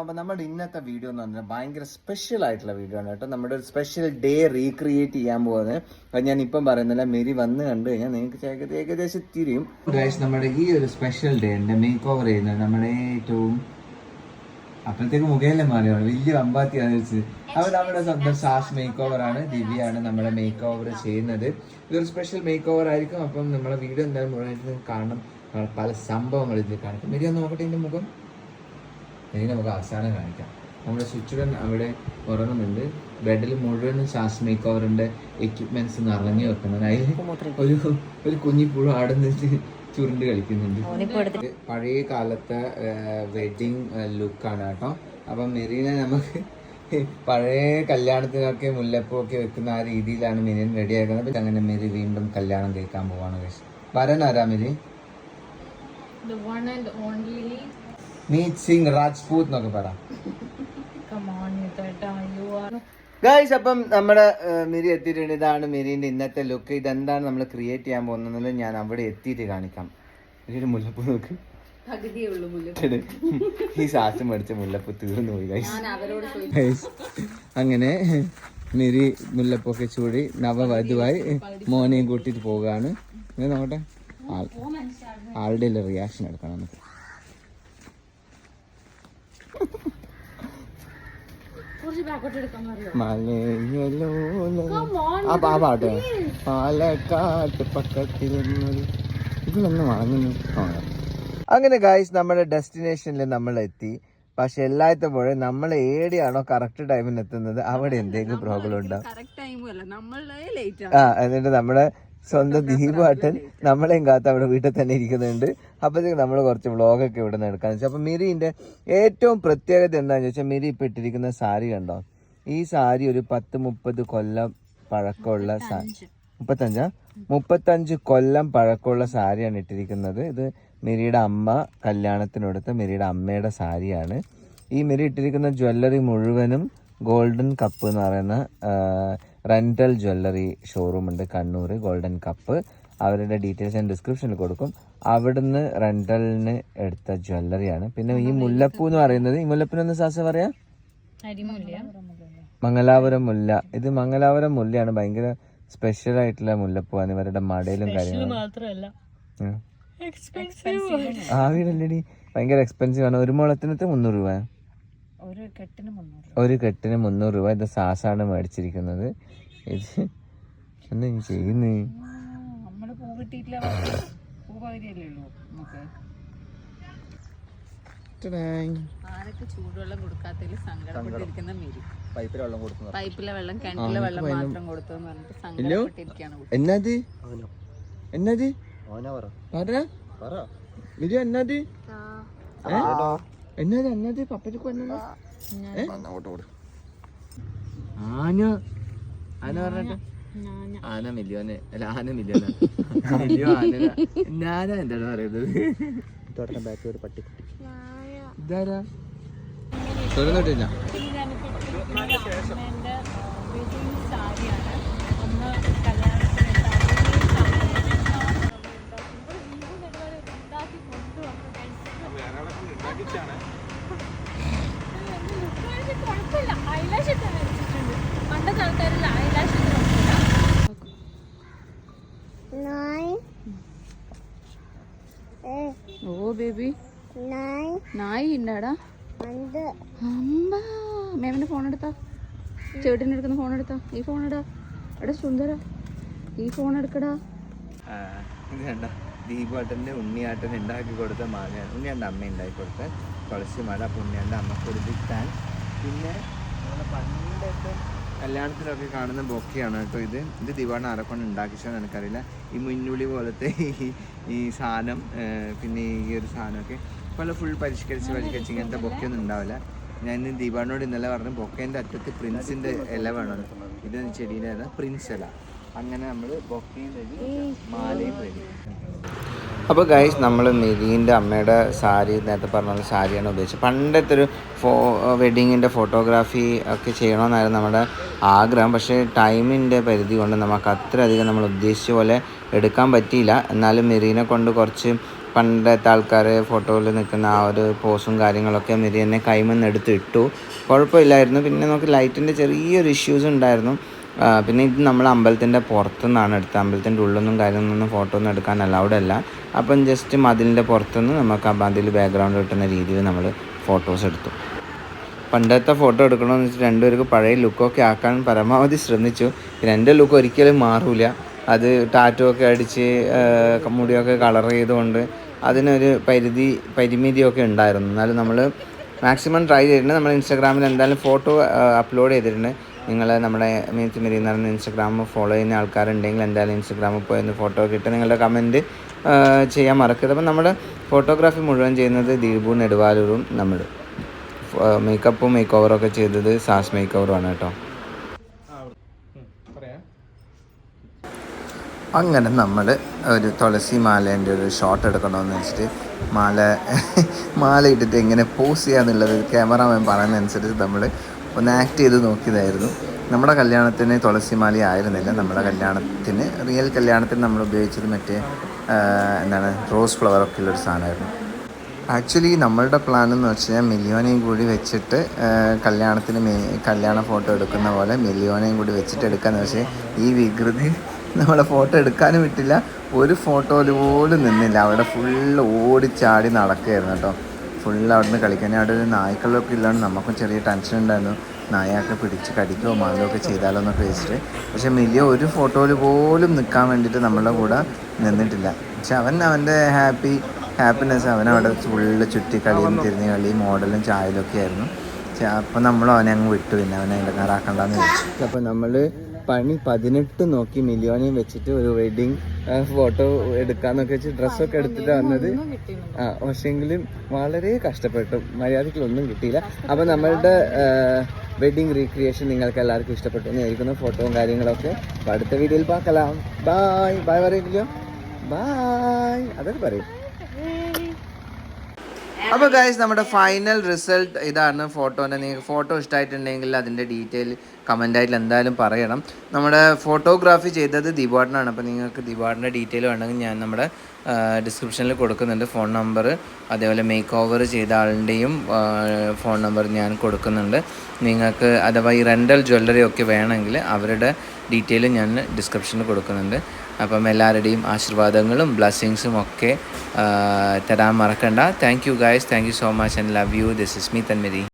അപ്പൊ നമ്മുടെ ഇന്നത്തെ വീഡിയോ എന്ന് പറഞ്ഞാൽ ഭയങ്കര സ്പെഷ്യൽ ആയിട്ടുള്ള വീഡിയോ ആണ് കേട്ടോ. നമ്മുടെ ഒരു സ്പെഷ്യൽ ഡേ റീക്രിയേറ്റ് ചെയ്യാൻ പോകുന്നത്. അത് ഞാൻ ഇപ്പം പറയുന്നില്ല. മെരി വന്ന് കണ്ടു കഴിഞ്ഞാൽ നിങ്ങൾക്ക് ഏക- ഏകദേശം തിരിയും. നമ്മുടെ ഈ ഒരു സ്പെഷ്യൽ ഡേ ഉണ്ട് മേക്ക് ഓവർ ചെയ്യുന്നത് നമ്മുടെ ഏറ്റവും അപ്പോഴത്തേക്ക് മുഖേലെ മാറിയാണ്. വലിയ അമ്പാത്തിയാന്ന് വെച്ചത് അപ്പോൾ നമ്മുടെ സ്വന്തം സാസ് മേക്ക് ഓവർ ആണ്. ദിവ്യയാണ് നമ്മുടെ മേക്ക് ഓവർ ചെയ്യുന്നത്. ഇതൊരു സ്പെഷ്യൽ മേക്ക് ഓവർ ആയിരിക്കും. അപ്പം നമ്മുടെ വീഡിയോ എന്തായാലും കാണണം. പല സംഭവങ്ങൾ ഇതിൽ കാണിക്കും മെരി ഒന്ന് നോക്കട്ടെ ഇതിന്റെ മുഖം. ഇനി നമുക്ക് അവസാനം കാണിക്കാം. നമ്മുടെ സ്വിച്ചുകൾ അവിടെ ഉറങ്ങുന്നുണ്ട് ബെഡിൽ മുഴുവനും ശ്വാസം മേക്ക് ഓവറിന്റെ എക്യുപ്മെന്റ്സ് നിറഞ്ഞു വെക്കുന്നുണ്ട് അതിൽ ഒരു ഒരു കുഞ്ഞിപ്പുഴ അവിടെ നിന്ന് ചുരുണ്ട് കളിക്കുന്നുണ്ട്. പഴയ കാലത്തെ വെഡിങ് ലുക്കാണ് കേട്ടോ. അപ്പം മെറീനെ നമുക്ക് പഴയ കല്യാണത്തിനൊക്കെ മുല്ലപ്പൊക്കെ വെക്കുന്ന ആ രീതിയിലാണ് മെരീൻ റെഡിയാക്കുന്നത് പിന്നെ അങ്ങനെ മെരി വീണ്ടും കല്യാണം കഴിക്കാൻ പോവാണ് വരനാരാ വരൻ ആരാ Meri The one and only. Meet Singh Rajput എന്നൊക്കെ പറയാം Come on, Nitata, you are. Guys അപ്പം നമ്മുടെ മിരി എത്തിയിട്ടുണ്ട്. ഇതാണ് മിരിന്റെ ഇന്നത്തെ ലുക്ക് ഇതെന്താണ് നമ്മൾ ക്രിയേറ്റ് ചെയ്യാൻ പോകുന്നത് ഞാൻ അവിടെ എത്തിയിട്ട് കാണിക്കാം. ഒരു മുല്ലപ്പൂ നോക്ക്. ഈ സാസ് മേടിച്ച മുല്ലപ്പൂ തീർന്നു പോയി ഗൈസ് ഞാൻ അവരോട് ചോദിച്ചു. അങ്ങനെ മിരി മുല്ലപ്പൊക്കെ ചൂടി നവവധുവായി മോനെയും കൂട്ടിയിട്ട് പോവുകയാണ്. നോക്കട്ടെ. ആൾ ആളുടെ റിയാക്ഷൻ എടുക്കണം നമുക്ക് കുറച്ച് ബാക്കോട്ട് എടുക്കാൻ അറിയോ മലയല്ലോ ആ പാ പാട്ട്. പാലക്കാട്ട് പക്കത്തിരുന്നൊരു ഇതിലൊന്ന് വാങ്ങുന്നു. അങ്ങനെ ഗായ്സ് നമ്മുടെ ഡെസ്റ്റിനേഷനിൽ നമ്മൾ എത്തി പക്ഷെ എല്ലാത്തപ്പോഴും നമ്മൾ ഏടിയാണോ കറക്റ്റ് ടൈമിന് എത്തുന്നത്? അവിടെ എന്തെങ്കിലും പ്രോബ്ലം ഉണ്ടാവും ആ എന്നിട്ട് നമ്മുടെ സ്വന്തം ദീപാട്ടൻ നമ്മളെയും കാത്ത് അവിടെ വീട്ടിൽ തന്നെ ഇരിക്കുന്നുണ്ട്. അപ്പോഴത്തേക്ക് നമ്മൾ കുറച്ച് വ്ളോഗൊക്കെ ഇവിടെ നിന്ന് എടുക്കാന്ന് വെച്ചാൽ അപ്പം മിരിന്റെ ഏറ്റവും പ്രത്യേകത എന്താണെന്ന് വെച്ചാൽ മിരി ഇപ്പം ഇട്ടിരിക്കുന്ന സാരി കണ്ടോ? ഈ സാരി ഒരു പത്ത് മുപ്പത് കൊല്ലം പഴക്കമുള്ള സാരി മുപ്പത്തഞ്ചാ? മുപ്പത്തഞ്ച് കൊല്ലം പഴക്കമുള്ള സാരിയാണ് ഇട്ടിരിക്കുന്നത്. ഇത് മിരിയുടെ അമ്മ കല്യാണത്തിനടുത്ത് മിരിയുടെ അമ്മയുടെ സാരിയാണ്. ഈ മിരി ഇട്ടിരിക്കുന്ന ജ്വല്ലറി മുഴുവനും ഗോൾഡൻ കപ്പ് എന്ന് പറയുന്ന റെന്റൽ ജ്വല്ലറി ഷോറൂം ഉണ്ട് കണ്ണൂർ ഗോൾഡൻ കപ്പ്. അവരുടെ ഡീറ്റെയിൽസ് ഞാൻ ഡിസ്ക്രിപ്ഷനിൽ കൊടുക്കും. അവിടുന്ന് റെന്റലിന് എടുത്ത ജ്വല്ലറിയാണ്. പിന്നെ ഈ മുല്ലപ്പൂ എന്ന് പറയുന്നത് ഈ എന്ന് സാസ പറയാ? മംഗലാപുരം മുല്ല. ഇത് മംഗലാപുരം മുല്ലയാണ്. ഭയങ്കര സ്പെഷ്യൽ ആയിട്ടുള്ള മുല്ലപ്പൂവാണ് ഇവരുടെ മടയിലും കാര്യങ്ങളും. ആവിടല്ലടി ഭയങ്കര എക്സ്പെൻസീവ് ആണ്. ഒരു മുളത്തിനത്ത് മുന്നൂറ് രൂപ ഒരു കെട്ടിന് മുന്നൂറ് ഒരു കെട്ടിന് മുന്നൂറ് രൂപ. ഇത് സാസാണ് മേടിച്ചിരിക്കുന്നത്. ഇത് എന്താ ചെയ്യുന്നേ? ചൂടുവെള്ളം കൊടുക്കാത്തതിൽ സങ്കടപ്പെട്ടിരിക്കുന്ന മേരി. പൈപ്പിൽ വെള്ളം കൊടുക്കുന്നു പൈപ്പിലെ വെള്ളം കിണറ്റിലെ വെള്ളം മാത്രം കൊടുത്തു എന്ന് പറഞ്ഞിട്ട് സങ്കടപ്പെട്ടിരിക്കുകയാണ് കുട്ടി. എന്നാത്? എന്നാത്? പറ. എന്നാത്? ഏ? എന്നാത് എന്നത് പപ്പച്ചക്ക് വന്നത് ആന. ആന പറഞ്ഞിട്ട്? ആന മില്യോനെ. അല്ല ആന മില്യോന. മില്യോ ആന ഞാന എന്താണ് പറയുന്നത്? ഇതാരാ? തുറന്നിട്ടില്ല അമ്മേന്റെ വെഡിങ് സാരിയാണ്. അന്ന് ഓ ബേബി. നായി ഉണ്ടാടാ അമ്പാ മേമിന്റെ ഫോൺ എടുത്താ. ചേട്ടൻ എടുക്കുന്ന ഫോൺ എടുത്താ. ഈ ഫോൺ ഇടാ എടാ സുന്ദര ഈ ഫോൺ എടുക്കടാ. ദീപാട്ടന്റെ ഉണ്ണിയാട്ടൻ ഉണ്ടാക്കി കൊടുത്ത മാങ്ങയാണ് ഉണ്ണിയാണ്ട അമ്മ ഉണ്ടാക്കി കൊടുത്ത തുളസി മാല അപ്പോൾ ഉണ്ണിയാണ്ട അമ്മയ്ക്ക് കൊടുത്തിട്ടാൻ പിന്നെ നമ്മളെ പണ്ടത്തെ കല്യാണത്തിലൊക്കെ കാണുന്ന ബൊക്കെയാണ് കേട്ടോ ഇത്. ഇത് ദിവാണ് ആരെക്കൊണ്ട് ഉണ്ടാക്കിച്ചതെന്ന് എനിക്കറിയില്ല. ഈ മുന്നുള്ളി പോലത്തെ ഈ സാധനം പിന്നെ ഈ ഒരു സാധനമൊക്കെ. പല ഫുൾ പരിഷ്കരിച്ച് പരിഷ്കരിച്ച് ഇങ്ങനത്തെ ബൊക്കെയൊന്നും ഉണ്ടാവില്ല. ഞാൻ ഇന്ന് ദീപാടിനോട് ഇന്നലെ പറഞ്ഞു ബൊക്കേന്റെ അറ്റത്ത് പ്രിൻസിന്റെ ഇല വേണം. ഇത് ഇല പ്രിൻസ് ഇല. അങ്ങനെ നമ്മൾ ബൊക്കയും റെഡി മാലയും റെഡി അപ്പോൾ ഗൈസ് നമ്മൾ നിധീന്റെ അമ്മയുടെ സാരി നേരത്തെ പറഞ്ഞ സാരിയാണ് ഉദ്ദേശിച്ചത്. പണ്ടത്തെ ഒരു ഫോ വെഡിങ്ങിന്റെ ഫോട്ടോഗ്രാഫി ഒക്കെ ചെയ്യണമെന്നായിരുന്നു നമ്മുടെ ആഗ്രഹം. പക്ഷേ ടൈമിന്റെ പരിധി കൊണ്ട് നമുക്ക് അത്രയധികം നമ്മൾ ഉദ്ദേശിച്ച പോലെ എടുക്കാൻ പറ്റിയില്ല. എന്നാലും മെറീനെ കൊണ്ട് കുറച്ച് പണ്ടത്തെ ആൾക്കാർ ഫോട്ടോയിൽ നിൽക്കുന്ന ആ ഒരു പോസും കാര്യങ്ങളൊക്കെ മിരി എന്നെ കൈമെന്ന് ഇട്ടു കുഴപ്പമില്ലായിരുന്നു. പിന്നെ നമുക്ക് ലൈറ്റിന്റെ ചെറിയൊരു ഇഷ്യൂസ് ഉണ്ടായിരുന്നു. പിന്നെ ഇത് നമ്മൾ അമ്പലത്തിന്റെ പുറത്തുനിന്നാണ് എടുത്തത്. അമ്പലത്തിന്റെ ഉള്ളൊന്നും കാര്യങ്ങളൊന്നും ഫോട്ടോ ഒന്നും എടുക്കാൻ അലൗഡ് അല്ല. അപ്പം ജസ്റ്റ് മതിലിന്റെ പുറത്തുനിന്ന് നമുക്ക് ആ മതിൽ ബാക്ക്ഗ്രൗണ്ട് കിട്ടുന്ന രീതിയിൽ നമ്മൾ ഫോട്ടോസ് എടുത്തു. പണ്ടത്തെ ഫോട്ടോ എടുക്കണമെന്ന് വെച്ചിട്ട് രണ്ടുപേർക്ക് പഴയ ലുക്കൊക്കെ ആക്കാൻ പരമാവധി ശ്രമിച്ചു. എന്റെ ലുക്ക് ഒരിക്കലും മാറില്ല അത് ടാറ്റോ ഒക്കെ അടിച്ച് മുടിയൊക്കെ കളർ ചെയ്തുകൊണ്ട് അതിനൊരു പരിധി പരിമിതിയൊക്കെ ഉണ്ടായിരുന്നു. എന്നാലും നമ്മൾ മാക്സിമം ട്രൈ ചെയ്തിട്ടുണ്ട്. നമ്മൾ ഇൻസ്റ്റാഗ്രാമിൽ എന്തായാലും ഫോട്ടോ അപ്ലോഡ് ചെയ്തിട്ടുണ്ട്. നിങ്ങൾ നമ്മുടെ മീൻസ് മെരി എന്ന് പറയുന്ന ഇൻസ്റ്റാഗ്രാം ഫോളോ ചെയ്യുന്ന ആൾക്കാരുണ്ടെങ്കിൽ എന്തായാലും ഇൻസ്റ്റാഗ്രാമിൽ പോയി ഒന്ന് ഫോട്ടോ കിട്ടും നിങ്ങളുടെ കമന്റ് ചെയ്യാൻ മറക്കരുത്. അപ്പം നമ്മുടെ ഫോട്ടോഗ്രാഫി മുഴുവൻ ചെയ്യുന്നത് ദീപു നെടുവാലൂരും നമ്മൾ മേക്കപ്പും മേക്ക് ഒക്കെ ചെയ്തത് സാസ് മേക്ക് ഓവറുമാണ് കേട്ടോ. അങ്ങനെ നമ്മൾ ഒരു തുളസി മാലേന്റെ ഒരു ഷോട്ട് എടുക്കണമെന്ന് വെച്ചിട്ട് മാല മാല ഇട്ടിട്ട് എങ്ങനെ പോസ് ചെയ്യാന്നുള്ളത് ക്യാമറാമാൻ പറയുന്നതനുസരിച്ച് നമ്മൾ ഒന്ന് ആക്ട് ചെയ്ത് നോക്കിയതായിരുന്നു. നമ്മുടെ കല്യാണത്തിന് തുളസി മാല ആയിരുന്നില്ല. നമ്മുടെ കല്യാണത്തിന് റിയൽ കല്യാണത്തിന് നമ്മൾ ഉപയോഗിച്ചത് മറ്റേ എന്താണ് റോസ് ഫ്ലവറൊക്കെ ഉള്ളൊരു സാധനമായിരുന്നു. ആക്ച്വലി നമ്മളുടെ പ്ലാൻ എന്ന് വെച്ച് കഴിഞ്ഞാൽ മില്യോനെയും കൂടി വെച്ചിട്ട് കല്യാണത്തിന് മേ കല്യാണ ഫോട്ടോ എടുക്കുന്ന പോലെ മില്യോനെയും കൂടി വെച്ചിട്ട് എടുക്കാന്ന് വെച്ചാൽ ഈ വികൃതി നമ്മളെ ഫോട്ടോ എടുക്കാനും വിട്ടില്ല. ഒരു ഫോട്ടോയിൽ പോലും നിന്നില്ല. അവിടെ ഫുള്ള് ഓടിച്ചാടി നടക്കുകയായിരുന്നു കേട്ടോ. ഫുള്ള് അവിടെ നിന്ന് കളിക്കാൻ. അവിടെ ഒരു നായ്ക്കളൊക്കെ ഇല്ലാണ്ട് നമുക്കും ചെറിയ ടെൻഷൻ ഉണ്ടായിരുന്നു. നായയൊക്കെ പിടിച്ച് കടിക്കുകയോ മാറുകയോ ഒക്കെ ചെയ്താലോ എന്നൊക്കെ വെച്ചിട്ട്. പക്ഷേ മില്ലിയോ ഒരു ഫോട്ടോയിൽ പോലും നിൽക്കാൻ വേണ്ടിയിട്ട് നമ്മളുടെ കൂടെ നിന്നിട്ടില്ല. പക്ഷെ അവൻ അവന്റെ ഹാപ്പി ഹാപ്പിനെസ് അവൻ അവിടെ ഫുള്ള് ചുറ്റി കളിയും തിരിഞ്ഞ് കളിയും മോഡലും ചായലും ഒക്കെ ആയിരുന്നു. അപ്പോൾ നമ്മളും അവനെ അങ്ങ് വിട്ടു. പിന്നെ അവനെ ഇടങ്ങാറാക്കണ്ടെന്ന് വെച്ചു അപ്പോൾ നമ്മൾ പണി പതിനെട്ട് നോക്കി മില്യോണിയും വെച്ചിട്ട് ഒരു വെഡിങ് ഫോട്ടോ എടുക്കാന്നൊക്കെ വെച്ച് ഡ്രസ്സൊക്കെ എടുത്തിട്ട് വന്നത് ആ പക്ഷെങ്കിലും വളരെ കഷ്ടപ്പെട്ടു. മര്യാദയ്ക്കൊന്നും കിട്ടിയില്ല. അപ്പോൾ നമ്മളുടെ വെഡിങ് റീക്രിയേഷൻ നിങ്ങൾക്ക് എല്ലാവർക്കും ഇഷ്ടപ്പെട്ടു എന്ന് ഇരിക്കുന്ന ഫോട്ടോയും കാര്യങ്ങളൊക്കെ. അടുത്ത വീഡിയോയിൽ പാക്കലാം ബായ് ബായ് പറയില്ലയോ ബായ് അതൊക്കെ പറയും. അപ്പോൾ ഗൈസ് നമ്മുടെ ഫൈനൽ റിസൾട്ട് ഇതാണ് ഫോട്ടോന്റെ നിങ്ങൾക്ക് ഫോട്ടോ ഇഷ്ടമായിട്ടുണ്ടെങ്കിൽ അതിന്റെ ഡീറ്റെയിൽ കമന്റായിട്ട് എന്തായാലും പറയണം. നമ്മുടെ ഫോട്ടോഗ്രാഫി ചെയ്തത് ദിവാടിനാണ്. അപ്പോൾ നിങ്ങൾക്ക് ദിവാടിന്റെ ഡീറ്റെയിൽ വേണമെങ്കിൽ ഞാൻ നമ്മുടെ ഡിസ്ക്രിപ്ഷനിൽ കൊടുക്കുന്നുണ്ട് ഫോൺ നമ്പർ അതേപോലെ മേക്ക് ഓവർ ചെയ്ത ആളിന്റെയും ഫോൺ നമ്പർ ഞാൻ കൊടുക്കുന്നുണ്ട്. നിങ്ങൾക്ക് അഥവാ ഈ റെന്റൽ ജ്വല്ലറി ഒക്കെ വേണമെങ്കിൽ അവരുടെ ഡീറ്റെയിൽ ഞാൻ ഡിസ്ക്രിപ്ഷനിൽ കൊടുക്കുന്നുണ്ട്. അപ്പം എല്ലാവരുടെയും ആശീർവാദങ്ങളും ബ്ലെസ്സിങ്സും ഒക്കെ തരാൻ മറക്കണ്ട. Thank you guys thank you so much and love you this is me Tanmathi